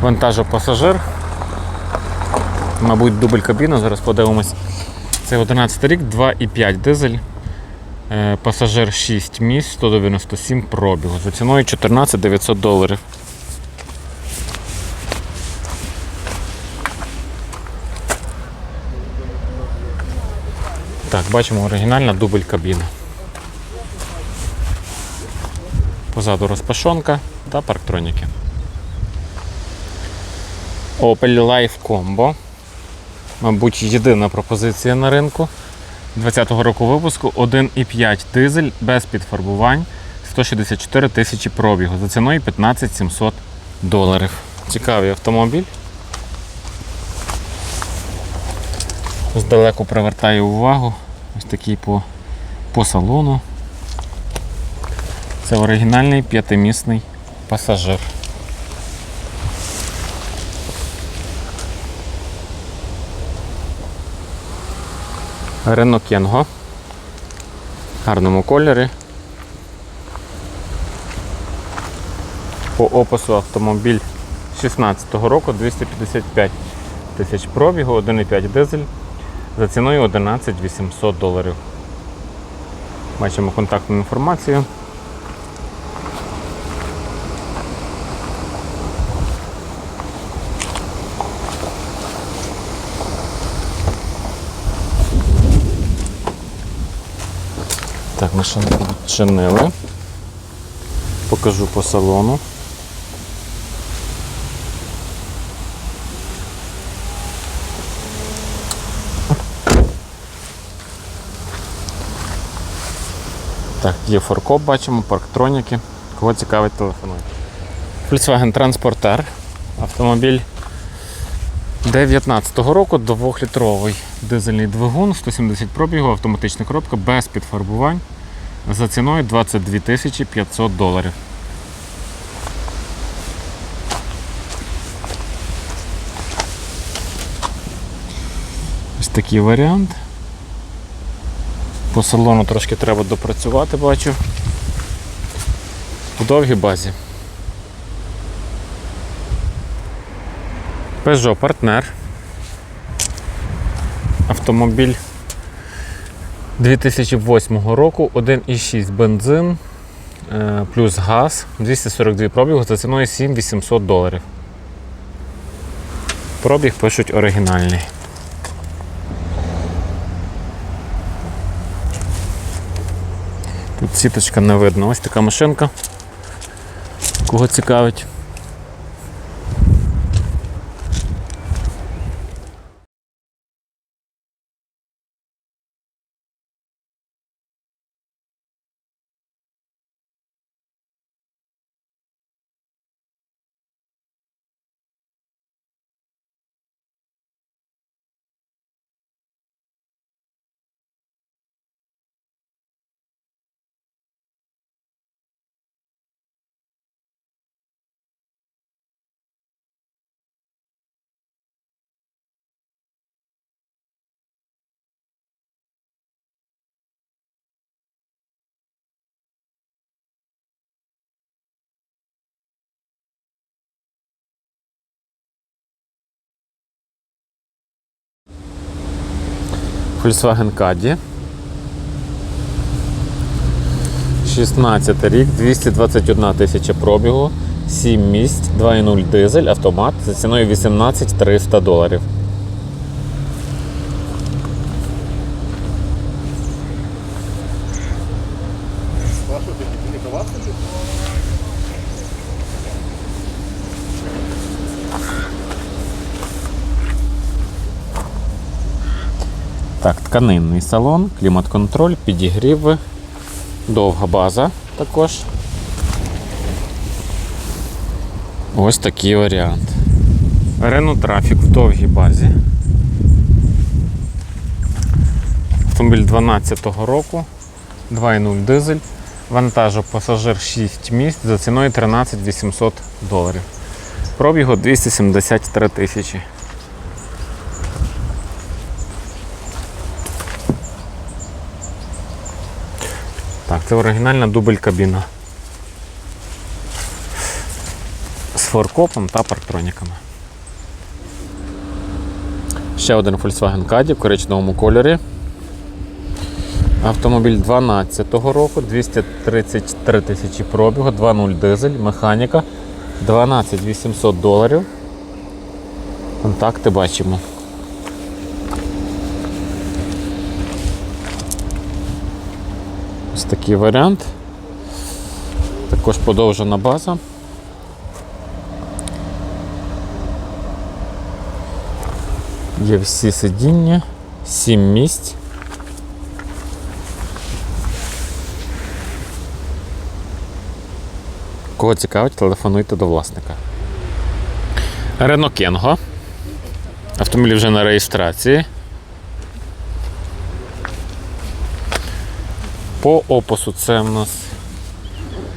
Вантажопасажир. Мабуть, дубль кабіна. Зараз подивимось. Це 11 рік, 2,5 дизель. Е, Пасажир 6 місць, 197 пробігу. За ціною 14 900 доларів. Так, бачимо оригінальна дубль кабіна. Позаду розпашонка та парктроніки. Opel Life Combo. Мабуть, єдина пропозиція на ринку. 20-го року випуску 1,5 дизель без підфарбувань 164 тисячі пробігу. За ціною 15 700 доларів. Цікавий автомобіль. Здалеку привертає увагу. Ось такий по, по салону. Це оригінальний п'ятимісний пасажир. Рено Кенго. В гарному кольорі. По опису автомобіль 16-го року 255 тисяч пробігу, 1,5 дизель за ціною 11 800 доларів. Бачимо контактну інформацію. Так, машину відчинили. Покажу по салону. Так, є форкоп, бачимо, парктроніки. Кого цікавить, телефонуйте. Volkswagen Transporter. Автомобіль 19-го року 2-літровий дизельний двигун, 170 пробігу, автоматична коробка без підфарбувань за ціною 22 тисячі 500 доларів. Ось такий варіант. По салону трошки треба допрацювати, бачу. В довгій базі. Peugeot партнер. Автомобіль 2008 року, 1,6 бензин е, плюс газ, 242 пробігу за ціною 7800 доларів. Пробіг пишуть оригінальний. Тут сіточка не видно. Ось така машинка. Кого цікавить. Volkswagen Caddy. 16 рік, 221 тисяча пробігу. 7 місць, 2.0 дизель, автомат за ціною 18 300 доларів. Так, тканинний салон, клімат-контроль, підігріви, довга база також. Ось такий варіант. Renault Trafic в довгій базі. Автомобіль 12-го року, 2.0 дизель, вантажу пасажир 6 місць за ціною 13 800 доларів. Пробігу 273 тисячі. Це оригінальна дубль кабіна. З форкопом та парктроніками. Ще один Volkswagen Caddy в коричневому кольорі. Автомобіль 12-го року, 233 тисячі пробігу, 2.0 дизель, механіка, 12 800 доларів. Контакти бачимо. Ось такий варіант. Також подовжена база. Є всі сидіння, 7 місць. Кого цікавить, телефонуйте до власника. Рено Кенго. Автомобіль вже на реєстрації. По опису це в нас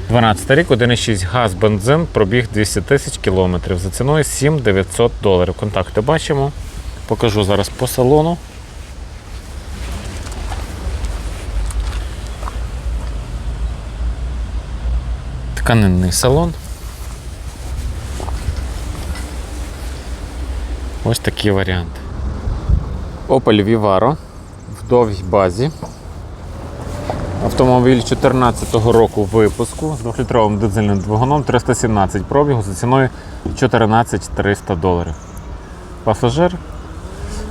12 рік, 1,6 газ, бензин, пробіг 200 тисяч кілометрів. За ціною 7 900 доларів. Контакти бачимо. Покажу зараз по салону. Тканинний салон. Ось такий варіант. Opel Vivaro в довгій базі. Автомобіль 2014 року випуску з 2-літровим дизельним двигуном 317 пробігу за ціною 14 300 доларів. Пасажир.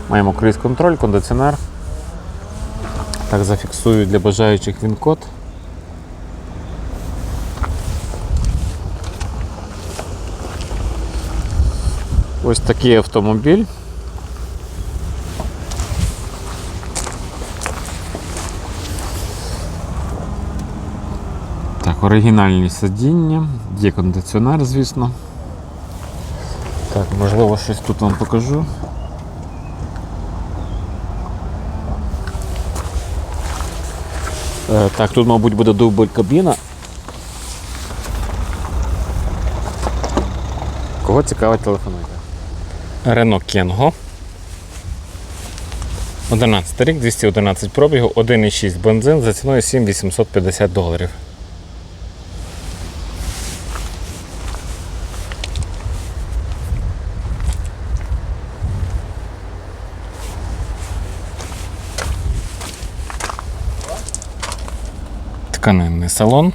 Маємо круїз контроль, кондиціонер. Так, зафіксую для бажаючих він код. Ось такий автомобіль. Так, оригінальні сидіння, є кондиціонер, звісно. Так, можливо, щось тут вам покажу. Е, Так, тут, мабуть, буде дубль кабіна. Кого цікавить, телефонуйте. Renault Кенго. 11 рік, 211 пробігу, 1,6 бензин за ціною 7850 доларів. Тканинний салон.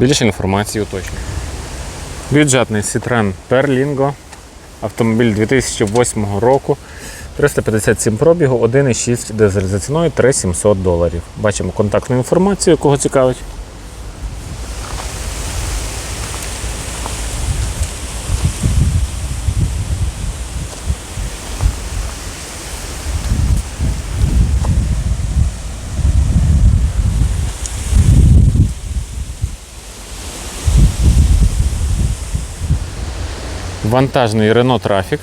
Більше інформації уточнюю. Бюджетний Citroen Perlingo. Автомобіль 2008 року. 357 пробігу, 1,6 дизель за ціною 3700 доларів. Бачимо контактну інформацію, кого цікавить. Вантажний Renault Trafic.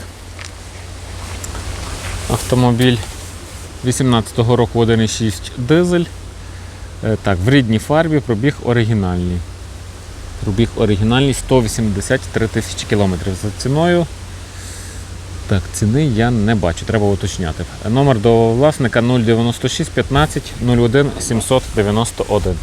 Автомобіль 18-го року 1,6 дизель. Е, Так, в рідній фарбі пробіг оригінальний. Пробіг оригінальний 183 тисячі кілометрів за ціною. Так, ціни я не бачу, треба уточняти. Номер до власника 096 15 01 791.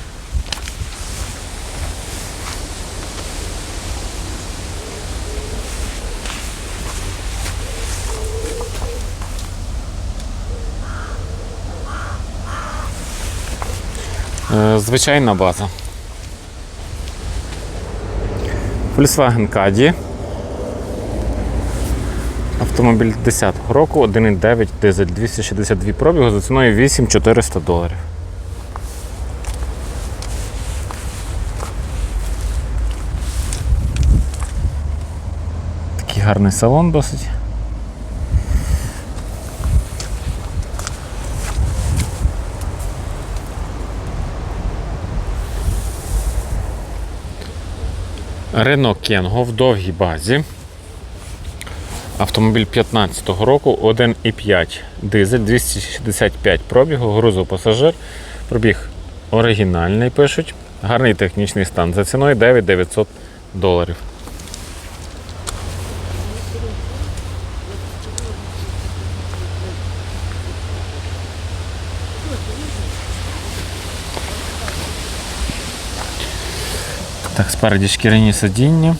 Звичайна база. Volkswagen Caddy. Автомобіль 10-го року, 1,9 дизель, 262 пробігу за ціною 8400 доларів. Такий гарний салон досить. Renault Кенго в довгій базі. Автомобіль 15-го року, 1,5 дизель, 265 пробігу, грузопасажир. Пробіг оригінальний пишуть. Гарний технічний стан. За ціною 9900 доларів. Так, спереді шкіряні сидіння.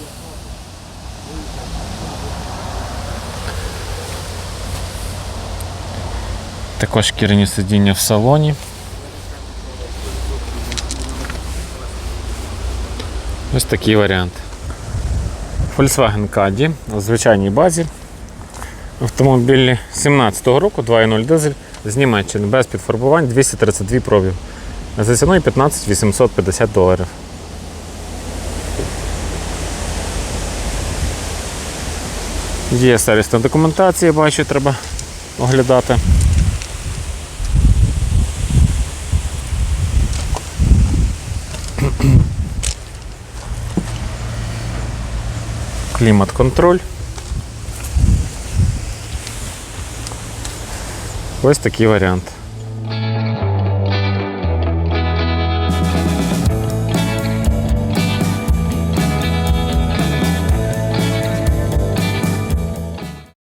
Також шкіряні сидіння в салоні. Ось такий варіант. Volkswagen Caddy у звичайній базі. Автомобілі 17-го року, 2.0 дизель з Німеччини без підфарбувань 232 пробів. За ціною 15 850 доларів. Є сервісна документація, бачу, треба оглядати. Клімат-контроль. Ось такий варіант.